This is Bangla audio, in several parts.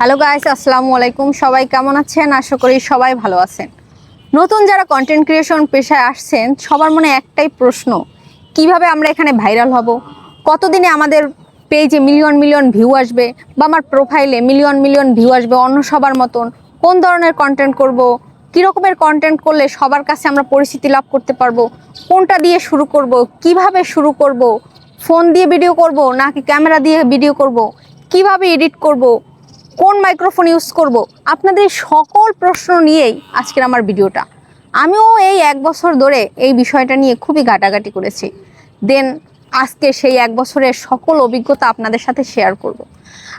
হ্যালো গাইস আসসালামু আলাইকুম। সবাই কেমন আছেন? আশা করি সবাই ভালো আছেন। নতুন যারা কন্টেন্ট ক্রিয়েশন পেশায় আসছেন, সবার মনে একটাই প্রশ্ন, কীভাবে আমরা এখানে ভাইরাল হব? কতদিনে আমাদের পেজে মিলিয়ন মিলিয়ন ভিউ আসবে? বা আমার প্রোফাইলে মিলিয়ন মিলিয়ন ভিউ আসবে অন্য সবার মতন? কোন ধরনের কন্টেন্ট করব? কী রকমের কন্টেন্ট করলে সবার কাছে আমরা পরিচিতি লাভ করতে পারব? কোনটা দিয়ে শুরু করব? কীভাবে শুরু করব? ফোন দিয়ে ভিডিও করব নাকি ক্যামেরা দিয়ে ভিডিও করব? কীভাবে এডিট করব? কোন মাইক্রোফোন ইউজ করব? আপনাদের সকল প্রশ্ন নিয়েই আজকের আমার ভিডিওটা। আমিও এই এক বছর ধরে এই বিষয়টা নিয়ে খুবই ঘাটাঘাটি করেছি। দেন আজকে সেই এক বছরের সকল অভিজ্ঞতা আপনাদের সাথে শেয়ার করব।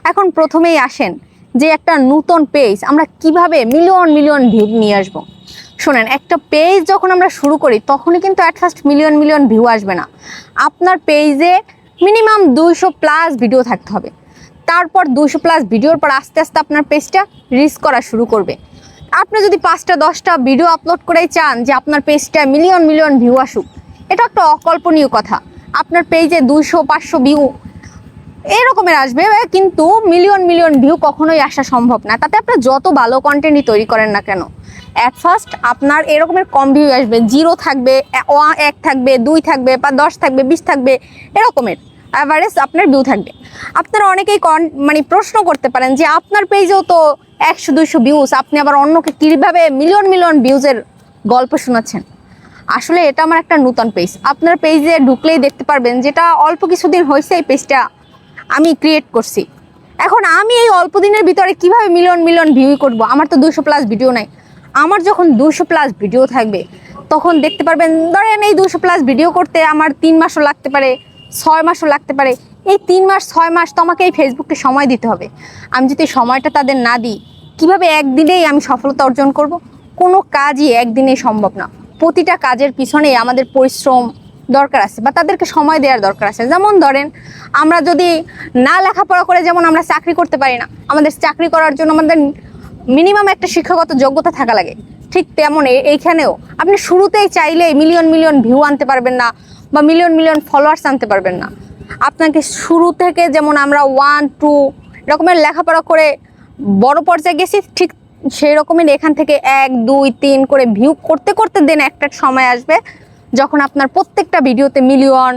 এখন প্রথমেই আসেন যে একটা নূতন পেজ আমরা কীভাবে মিলিয়ন মিলিয়ন ভিউ নিয়ে আসব। শোনেন, একটা পেজ যখন আমরা শুরু করি, তখনই কিন্তু at first million million view আসবে না। আপনার পেজে মিনিমাম দুইশো প্লাস ভিডিও থাকতে হবে। তারপর দুশো প্লাস ভিডিওর পর আস্তে আস্তে আপনার পেজটা রিচ করা শুরু করবে। আপনি যদি পাঁচটা, দশটা ভিডিও আপলোড করেই চান যে আপনার পেজটা মিলিয়ন মিলিয়ন ভিউ আসুক, এটা একটা অকল্পনীয় কথা। আপনার পেজে দুশো পাঁচশো ভিউ এরকমের আসবে, কিন্তু মিলিয়ন মিলিয়ন ভিউ কখনোই আসা সম্ভব না। তাতে আপনার যত ভালো কন্টেন্টই তৈরি করেন না কেন অ্যাট ফার্স্ট আপনার এরকমের কম ভিউ আসবে জিরো থাকবে এক থাকবে, দুই থাকবে বা দশ থাকবে, বিশ থাকবে, এরকমের। অ্যাভারেজ আপনার ভিউ থাকবে। আপনারা অনেকেই কন মানে প্রশ্ন করতে পারেন যে আপনার পেজেও তো একশো, দুইশো ভিউজ আপনি আবার অন্যকে কীভাবে মিলিয়ন মিলিয়ন ভিউজের গল্প শোনাচ্ছেন? আসলে এটা আমার একটা নূতন পেজ আপনার পেজে ঢুকলেই দেখতে পারবেন যেটা অল্প কিছুদিন হয়েছে এই পেজটা আমি ক্রিয়েট করছি। এখন আমি এই অল্প দিনের ভিতরে কীভাবে মিলিয়ন মিলিয়ন ভিউ করব? আমার তো দুশো প্লাস ভিডিও নাই। আমার যখন দুশো প্লাস ভিডিও থাকবে, তখন দেখতে পারবেন, ধরেন এই দুশো প্লাস ভিডিও করতে আমার তিন মাসও লাগতে পারে ছয় মাসও লাগতে পারে। এই তিন মাস, ছয় মাস তো আমাকে এই ফেসবুককে সময় দিতে হবে। আমি যদি সময়টা তাদের না দিই, কীভাবে একদিনেই আমি সফলতা অর্জন করব? কোনো কাজই একদিনেই সম্ভব না। প্রতিটা কাজের পিছনে আমাদের পরিশ্রম দরকার আছে বা তাদেরকে সময় দেওয়ার দরকার আছে। যেমন ধরেন, আমরা যদি না লেখাপড়া করে যেমন আমরা চাকরি করতে পারি না, আমাদের চাকরি করার জন্য আমাদের মিনিমাম একটা শিক্ষাগত যোগ্যতা থাকা লাগে। ঠিক তেমন এইখানেও, আপনি শুরুতেই চাইলেই মিলিয়ন মিলিয়ন ভিউ আনতে পারবেন না বা মিলিয়ন মিলিয়ন ফলোয়ার্স আনতে পারবেন না। আপনাকে শুরু থেকে যেমন আমরা ওয়ান টু এরকমের লেখাপড়া করে বড় পর্যায়ে গেছি, ঠিক সেই রকমের এখান থেকে এক, দুই, তিন করে ভিউ করতে করতে দেন একটা সময় আসবে যখন আপনার প্রত্যেকটা ভিডিওতে মিলিয়ন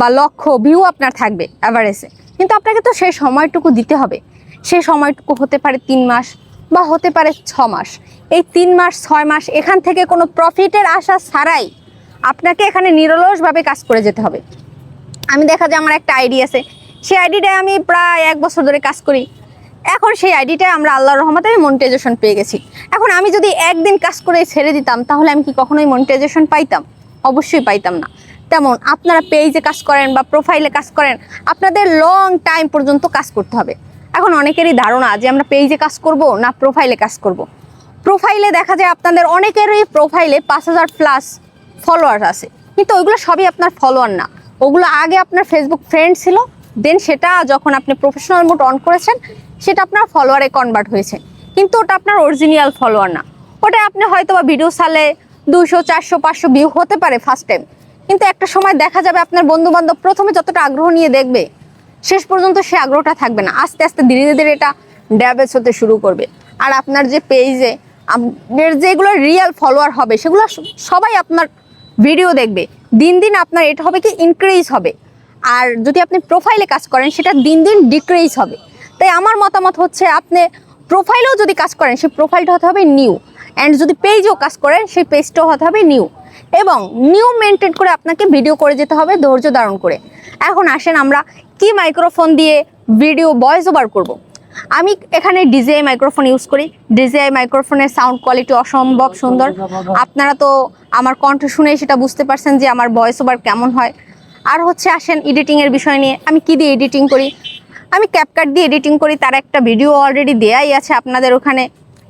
বা লক্ষ ভিউ আপনার থাকবে অ্যাভারেজে কিন্তু আপনাকে তো সেই সময়টুকু দিতে হবে। সেই সময়টুকু হতে পারে তিন মাস বা হতে পারে ছ মাস। এই তিন মাস, ছয় মাস এখান থেকে কোনো প্রফিটের আশা ছাড়াই আপনাকে এখানে নিরলসভাবে কাজ করে যেতে হবে। আমি দেখা যায় আমার একটা আইডি আছে। সেই আইডিটায় আমি প্রায় এক বছর ধরে কাজ করি। এখন সেই আইডিটায় আমরা আল্লাহর রহমতে আমি মনিটাইজেশন পেয়ে গেছি। এখন আমি যদি একদিন কাজ করে ছেড়ে দিতাম, তাহলে আমি কি কখনোই মনিটাইজেশন পাইতাম? অবশ্যই পাইতাম না। তেমন আপনারা পেজে কাজ করেন বা প্রোফাইলে কাজ করেন, আপনাদের লং টাইম পর্যন্ত কাজ করতে হবে। এখন অনেকেরই ধারণা যে আমরা পেজে কাজ করব না প্রোফাইলে কাজ করব। প্রোফাইলে দেখা যায় আপনাদের অনেকেরই প্রোফাইলে পাঁচ হাজার প্লাস ফলোয়ার আছে। কিন্তু ওইগুলো সবই আপনার ফলোয়ার না। ওগুলো আগে আপনার ফেসবুক ফ্রেন্ড ছিল দেন সেটা যখন আপনি প্রফেশনাল মোড অন করেছেন, সেটা আপনার ফলোয়ারে কনভার্ট হয়েছে। কিন্তু ওটা আপনার অরিজিনাল ফলোয়ার না। ওটা আপনি হয়তো বা ভিডিও সালে দুশো চারশো, পাঁচশো ভিউ হতে পারে ফার্স্ট টাইম কিন্তু একটা সময় দেখা যাবে আপনার বন্ধু বান্ধব প্রথমে যতটা আগ্রহ নিয়ে দেখবে, শেষ পর্যন্ত সে আগ্রহটা থাকবে না। আস্তে আস্তে ধীরে ধীরে এটা ড্যাবেজ হতে শুরু করবে। আর আপনার যে পেজে আপনার যেগুলো রিয়েল ফলোয়ার হবে, সেগুলো সবাই আপনার ভিডিও দেখবে, দিন দিন আপনার এটা হবে কি ইনক্রিজ হবে। আর যদি আপনি প্রোফাইলে কাজ করেন, সেটা দিন দিন ডিক্রিজ হবে। তাই আমার মতামত হচ্ছে, আপনি প্রোফাইলেও যদি কাজ করেন, সেই প্রোফাইলটা হতে হবে নিউ অ্যান্ড যদি পেজেও কাজ করেন, সেই পেজটাও হতে হবে নিউ এবং নিউ মেনটেন করে আপনাকে ভিডিও করে যেতে হবে, ধৈর্য ধারণ করে। এখন আসেন আমরা কি মাইক্রোফোন দিয়ে ভিডিও ভয়েস ওভার করব। আমি এখানে ডিজিআই মাইক্রোফোন ইউজ করি। ডিজিআই মাইক্রোফোনের সাউন্ড কোয়ালিটি অসম্ভব সুন্দর। আপনারা তো আমার কণ্ঠ শুনেই সেটা বুঝতে পারছেন যে আমার ভয়েস ওভার কেমন হয়। আর হচ্ছে আসেন এডিটিংয়ের বিষয় নিয়ে। আমি কি দিয়ে এডিটিং করি? আমি ক্যাপকাট দিয়ে এডিটিং করি, তার একটা ভিডিও অলরেডি দেয়াই আছে আপনাদের ওখানে।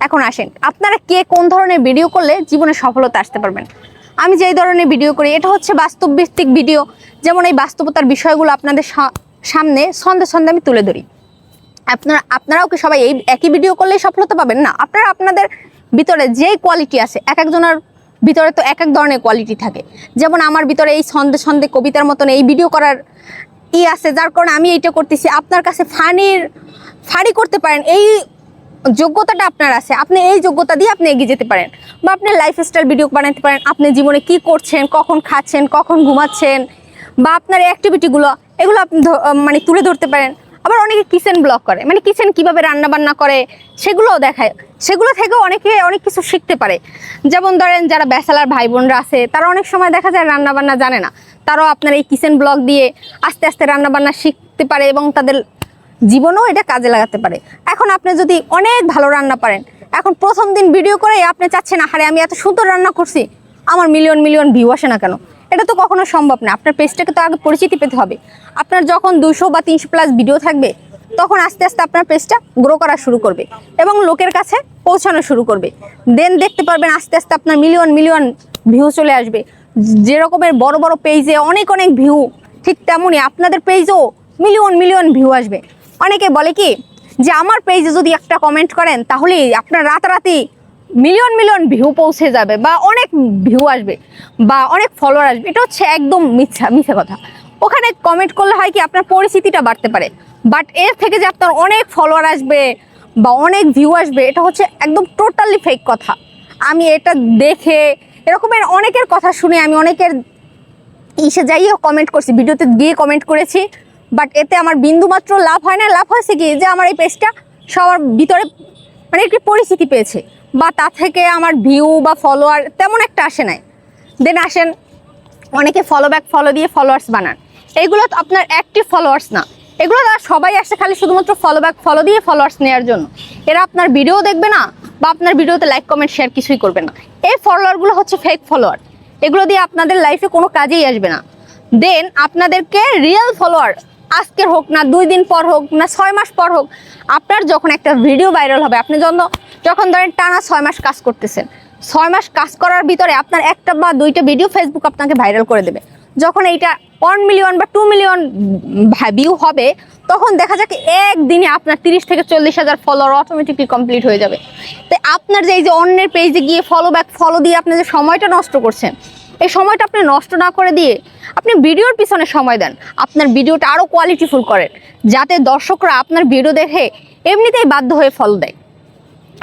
এখন আসেন, আপনারা কে কোন ধরনের ভিডিও করলে জীবনে সফলতা আসতে পারবেন? আমি যেই ধরনের ভিডিও করি, এটা হচ্ছে বাস্তবভিত্তিক ভিডিও যেমন এই বাস্তবতার বিষয়গুলো আপনাদের সামনে সন্ধে সন্ধে আমি তুলে ধরি। আপনারা, আপনারাও কি সবাই এই একই ভিডিও করলেই সফলতা পাবেন? না, আপনারা আপনাদের ভিতরে যেই কোয়ালিটি আছে, এক একজনের ভিতরে তো এক এক ধরনের কোয়ালিটি থাকে। যেমন আমার ভিতরে এই ছন্দে ছন্দে কবিতার মতন এই ভিডিও করার ই আছে, যার কারণে আমি এইটা করতেছি। আপনার কাছে ফানির ফাড়ি করতে পারেন, এই যোগ্যতাটা আপনার আছে। আপনি এই যোগ্যতা দিয়ে আপনি এগিয়ে যেতে পারেন বা আপনি লাইফস্টাইল ভিডিও বানাতে পারেন। আপনি জীবনে কি করছেন, কখন খাচ্ছেন, কখন ঘুমাচ্ছেন বা আপনার অ্যাক্টিভিটিগুলো এগুলো আপনি মানে তুলে ধরতে পারেন। আবার অনেকে কিচেন ব্লগ করে। মানে কিচেন কীভাবে রান্না বান্না করে, সেগুলোও দেখায়। সেগুলো থেকেও অনেকে অনেক কিছু শিখতে পারে। যেমন ধরেন যারা ব্যাচেলার ভাই বোনরা আছে, তারা অনেক সময় দেখা যায় রান্না বান্না জানে না। তারাও আপনার এই কিচেন ব্লগ দিয়ে আস্তে আস্তে রান্না বান্না শিখতে পারে এবং তাদের জীবনেও এটা কাজে লাগাতে পারে। এখন আপনি যদি অনেক ভালো রান্না পারেন, এখন প্রথম দিন ভিডিও করে আপনি চাচ্ছেন, আহারে আমি এত সুন্দর রান্না করছি, আমার মিলিয়ন মিলিয়ন ভিউ আসে না কেন? এটা তো কখনো সম্ভব না। আপনার পেজটাকে তো আগে পরিচিতি পেতে হবে। আপনার যখন দুশো বা তিনশো প্লাস ভিডিও থাকবে, তখন আস্তে আস্তে আপনার পেজটা গ্রো করা শুরু করবে এবং লোকের কাছে পৌঁছানো শুরু করবে। দেন দেখতে পারবেন আস্তে আস্তে আপনার মিলিয়ন মিলিয়ন ভিউ চলে আসবে। যেরকমের বড় বড় পেজে অনেক অনেক ভিউ ঠিক তেমনই আপনাদের পেজও মিলিয়ন মিলিয়ন ভিউ আসবে। অনেকে বলে কি যে, আমার পেজে যদি একটা কমেন্ট করেন তাহলে আপনার রাতারাতি মিলিয়ন মিলিয়ন ভিউ পৌঁছে যাবে বা অনেক ভিউ আসবে বা অনেক ফলোয়ার আসবে, এটা হচ্ছে একদম মিথ্যা মিথ্যা কথা। ওখানে কমেন্ট করলে হয় কি আপনার পরিচিতিটা বাড়তে পারে। বাট এর থেকে যে আপনার অনেক ফলোয়ার আসবে বা অনেক ভিউ আসবে, এটা হচ্ছে একদম টোটালি ফেক কথা। আমি এটা দেখে, এরকমের অনেকের কথা শুনে আমি অনেকের ইসে যাইও কমেন্ট করছি, ভিডিওতে গিয়ে কমেন্ট করেছি। বাট এতে আমার বিন্দুমাত্র লাভ হয় না, লাভ হয়েছে কি? যে আমার এই পেজটা সবার ভিতরে মানে একটি পরিচিতি পেয়েছে। বা তা থেকে আমার ভিউ বা ফলোয়ার তেমন একটা আসে নাই। দেন আসেন, অনেকে ফলো ব্যাক ফলো দিয়ে ফলোয়ার্স বানান। এইগুলো তো আপনার অ্যাক্টিভ ফলোয়ার্স না। এগুলো তারা সবাই আসে খালি শুধুমাত্র ফলো ব্যাক ফলো দিয়ে ফলোয়ার্স নেওয়ার জন্য। এরা আপনার ভিডিও দেখবে না বা আপনার ভিডিওতে লাইক কমেন্ট শেয়ার কিছুই করবে না। এই ফলোয়ারগুলো হচ্ছে ফেক ফলোয়ার এগুলো দিয়ে আপনাদের লাইফে কোনো কাজেই আসবে না। দেন আপনাদেরকে রিয়েল ফলোয়ার আজকের হোক না, দুই দিন পর হোক না, ছয় মাস পর হোক, আপনার যখন একটা ভিডিও ভাইরাল হবে, আপনি যখন যখন ধরেন টানা ছয় মাস কাজ করতেছেন, ছয় মাস কাজ করার ভিতরে আপনার একটা বা দুইটা ভিডিও ফেসবুক আপনাকে ভাইরাল করে দেবে। যখন এইটা ওয়ান মিলিয়ন বা টু মিলিয়ন ভিউ হবে, তখন দেখা যাক একদিনে আপনার তিরিশ থেকে চল্লিশ হাজার ফলোয়ার অটোমেটিকলি কমপ্লিট হয়ে যাবে। তাই আপনার যে এই যে অন্যের পেজে গিয়ে ফলো ব্যাক ফলো দিয়ে আপনি যে সময়টা নষ্ট করছেন, এই সময়টা আপনি নষ্ট না করে দিয়ে আপনি ভিডিওর পিছনে সময় দেন। আপনার ভিডিওটা আরও কোয়ালিটিফুল করেন, যাতে দর্শকরা আপনার ভিডিও দেখে এমনিতেই বাধ্য হয়ে ফলো দেয়।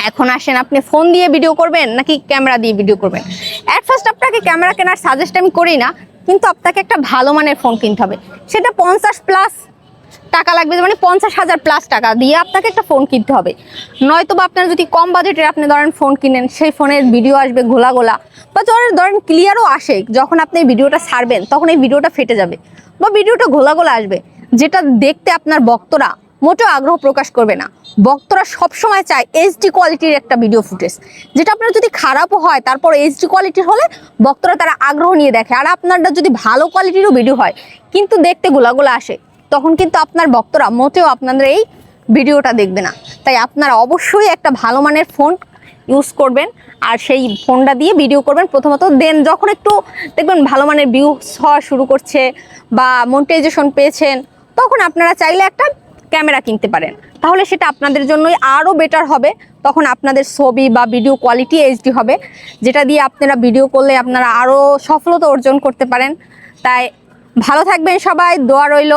এখন আসেন, আপনি ফোন দিয়ে ভিডিও করবেন নাকি ক্যামেরা দিয়ে ভিডিও করবেন? অ্যাট ফার্স্ট আপনাকে ক্যামেরা কেনার সাজেস্ট আমি করি না, কিন্তু আপনাকে একটা ভালো মানের ফোন কিনতে হবে। সেটা পঞ্চাশ প্লাস টাকা লাগবে মানে পঞ্চাশ হাজার প্লাস টাকা দিয়ে আপনাকে একটা ফোন কিনতে হবে। নয়তো বা আপনার যদি কম বাজেটের আপনি ধরেন ফোন কিনেন, সেই ফোনের ভিডিও আসবে ঘোলা গোলা। বা ধরেন ধরেন ক্লিয়ারও আসে, যখন আপনি ভিডিওটা ছাড়বেন তখন এই ভিডিওটা ফেটে যাবে। বা ভিডিওটা ঘোলা গোলা আসবে, যেটা দেখতে আপনার বক্তরা মোটেও আগ্রহ প্রকাশ করবে না। বক্তরা সবসময় চায় এইচডি কোয়ালিটির একটা ভিডিও ফুটেজ যেটা আপনার যদি খারাপও হয়, তারপর এইচডি কোয়ালিটির হলে বক্তরা তারা আগ্রহ নিয়ে দেখে। আর আপনারটা যদি ভালো কোয়ালিটিরও ভিডিও হয়, কিন্তু দেখতে গোলাগোলা আসে, তখন কিন্তু আপনার বক্তরা মোটেও আপনাদের এই ভিডিওটা দেখবে না। তাই আপনারা অবশ্যই একটা ভালো মানের ফোন ইউজ করবেন, আর সেই ফোনটা দিয়ে ভিডিও করবেন। প্রথমত দেন যখন একটু দেখবেন ভালো মানের ভিউ হওয়া শুরু করছে, বা মনিটাইজেশন পেয়েছেন, তখন আপনারা চাইলে একটা ক্যামেরা কিনতে পারেন। তাহলে সেটা আপনাদের জন্যই আরও বেটার হবে। তখন আপনাদের ছবি বা ভিডিও কোয়ালিটি এইচডি হবে। যেটা দিয়ে আপনারা ভিডিও করলে আপনারা আরও সফলতা অর্জন করতে পারেন। তাই ভালো থাকবেন সবাই, দোয়া রইল।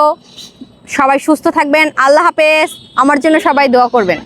সবাই সুস্থ থাকবেন। আল্লাহ হাফেজ। আমার জন্য সবাই দোয়া করবেন।